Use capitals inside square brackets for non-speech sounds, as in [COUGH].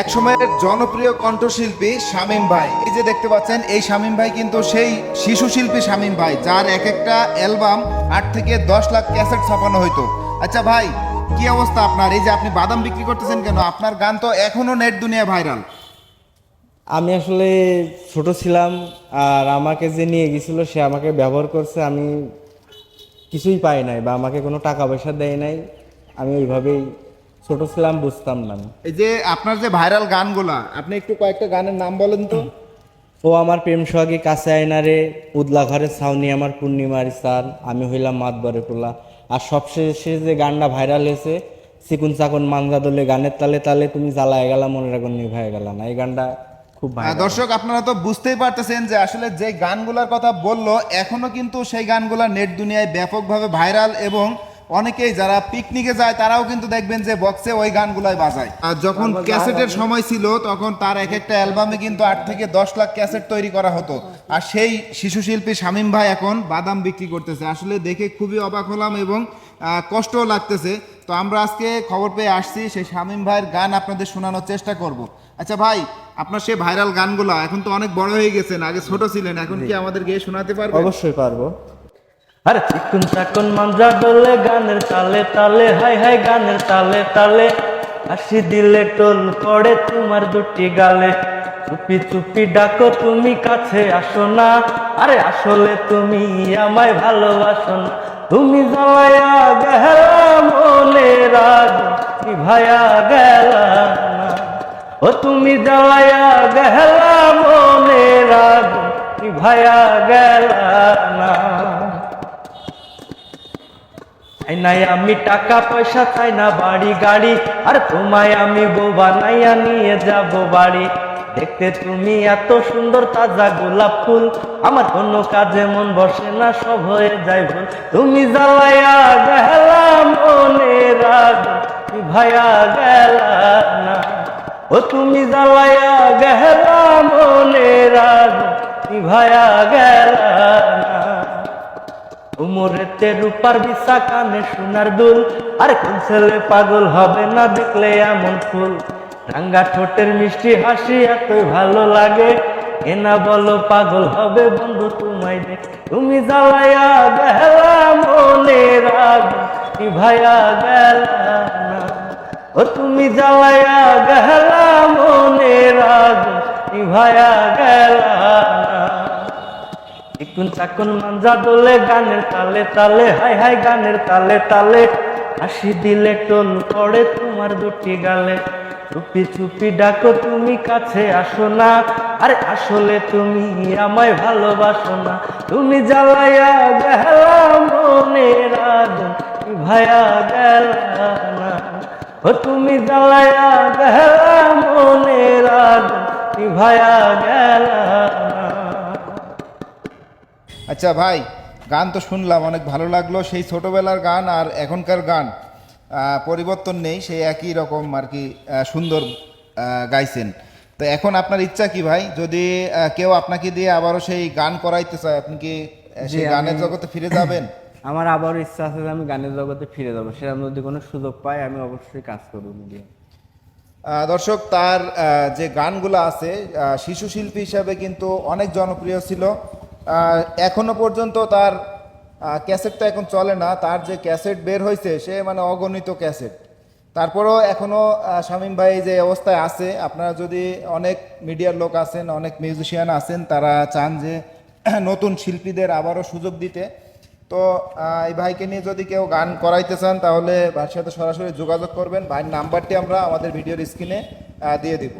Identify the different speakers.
Speaker 1: এক সময়ের জনপ্রিয় কণ্ঠশিল্পী শামীম ভাই। এই যে দেখতে পাচ্ছেন, এই শামীম ভাই কিন্তু সেই শিশু শিল্পী শামীম ভাই, যার এক একটা অ্যালবাম আট থেকে দশ লাখ ক্যাসেট ছাপানো হইতো। আচ্ছা ভাই, কি অবস্থা আপনার? এই যে আপনি বাদাম বিক্রি করতেছেন কেন? আপনার গান তো এখনও নেট দুনিয়া ভাইরাল।
Speaker 2: আমি আসলে ছোট ছিলাম আর আমাকে যে নিয়ে গেছিল, সে আমাকে ব্যবহার করছে, আমি কিছুই পাই নাই বা আমাকে কোনো টাকা পয়সা দেয় নাই। আমি ওইভাবেই ছোট ছিলাম বুঝতাম না। আমি।
Speaker 1: এই যে আপনার যে ভাইরাল গানগুলা আপনি একটু কয়েকটা গানের নাম বলেন তো।
Speaker 2: ও আমার প্রেম সোহাগী কাছে আয়নারে উদলা ঘরের ছাউনি আমার পূর্ণিমার সার আমি হইলাম মাতবরে পোলা। আর সবশেষে যে গানটা ভাইরাল হয়েছে চিকুন চাকুন মানজা দলে গানের তালে তালে তুমি জ্বালায় গেলা মনের আগুন নিভায় গেলা না। এই গানটা খুব
Speaker 1: আহ, দর্শক আপনারা তো বুঝতেই পারতেছেন যে আসলে যে গানগুলোর কথা বলল এখনও কিন্তু সেই গানগুলা নেট দুনিয়ায় ব্যাপকভাবে ভাইরাল এবং অনেকেই যারা পিকনিকে যায় তারাও কিন্তু দেখবেন যে বক্সে ওই গানগুলাই বাজায়। আর যখন ক্যাসেটের সময় ছিল তখন তার এক একটা অ্যালবামে কিন্তু আট থেকে দশ লাখ ক্যাসেট তৈরি করা হতো। আর সেই শিশু শিল্পী শামীম ভাই এখন বাদাম বিক্রি করতেছে। আসলে দেখে খুবই অবাক হলাম এবং আহ, কষ্টও লাগতেছে। তো আমরা আজকে খবর পেয়ে আসছি সেই শামীম ভাইয়ের গান আপনাদের শোনানোর চেষ্টা করব। আচ্ছা ভাই আপনার সেই ভাইরাল গানগুলো এখন তো অনেক বড় হয়ে গেছেন আগে ছোট ছিলেন এখন কি আমাদের গিয়ে শোনাতে পারবেন?
Speaker 2: অবশ্যই পারব। আরে চিকুন চাকুন মাঞ্জা ডলে গানের তালে তালে, হাই হাই গানের তালে তালে। হাসি দিলে টোল পড়ে তোমার দুটি গালে। চুপি চুপি ডাকো তুমি কাছে আসো না। আরে আসলে তুমি আমায় ভালোবাসো না। তুমি জ্বালায়া গেলা মনে রাগ ভায়া গেলা ও তুমি জ্বালায়া গেলা মনে রাগ ভায়া গেলা না। চাই নাই আমি টাকা পয়সা চাই না বাড়ি গাড়ি? আর তোমায় আমি বোবা নাইয়া নিয়ে যাব বাড়ি। দেখতে তুমি এত সুন্দর তাজা গোলাপ ফুল। আমার কোনো কাজে মন বসে না, সব হয়ে যায় ভুল। তুমি জ্বালাইয়া গেলা মনে ভাইয়া গেলা না। ও তুমি জ্বালাইয়া গেলা মনে রাগ ভাইয়া গেলা উমরেতে রূপার বিশা কানে সোনার দুল। আর কোন ছেলে পাগল হবে না দেখলে এমন ফুল? রাঙ্গা ঠোঁটের মিষ্টি হাসি এতই ভালো লাগে। এনা বলো পাগল হবে বন্ধু তোমায় দেখ তুমি জ্বালাইয়া গেলা মনে রাগ ভাইয়া গেলা ও তুমি জ্বালাইয়া গেলা মনে রাগ ভাইয়া গেলা চিকুন চাকুন মাঞ্জা দোলে, গানের তালে তালে, হাই হাই গানের তালে তালে। হাসি দিলে টোল পড়ে তোমার দুটি গালে। চুপি চুপি ডাকো, তুমি কাছে আসো না। আরে আসলে তুমি আমায় ভালোবাসো না। তুমি জ্বালাইয়া গেলা মনে রাগ ভায়া গেলা না। ও তুমি জ্বালাইয়া গেলা মনে রাগ ভায়া গেলা
Speaker 1: আচ্ছা ভাই গান তো শুনলাম অনেক ভালো লাগল। সেই ছোটবেলার গান আর এখনকার গান পরিবর্তন নেই সেই একই রকম আর কি সুন্দর গাইছেন। তো এখন আপনার ইচ্ছা কি ভাই? যদি কেউ আপনাকে দিয়ে আবারও সেই গান করাইতে চায় আপনি কি সেই গানের জগতে ফিরে যাবেন? [COUGHS]
Speaker 2: আমার আবার ইচ্ছা আছে যে আমি গানের জগতে ফিরে যাব। সেরকম যদি কোনো সুযোগ পাই আমি অবশ্যই কাজ করব মিডিয়া
Speaker 1: দর্শক তার যে গানগুলো আছে শিশু শিল্পী হিসাবে কিন্তু অনেক জনপ্রিয় ছিল। এখনও পর্যন্ত তার আহ, ক্যাসেট তো এখন চলে না। তার যে ক্যাসেট বের হয়েছে সে মানে অগণিত ক্যাসেট। তারপরেও এখনও শামীম ভাই যে অবস্থায় আছে আপনারা যদি অনেক মিডিয়ার লোক আছেন অনেক মিউজিশিয়ান আছেন তারা চান যে [CLEARS THROAT] নতুন শিল্পীদের আবারও সুযোগ দিতে। তো এই ভাইকে নিয়ে যদি কেউ গান করাইতে চান তাহলে ভাইয়ের সাথে সরাসরি যোগাযোগ করবেন। ভাইয়ের নাম্বারটি আমরা আমাদের ভিডিওর স্ক্রিনে দিয়ে দিব।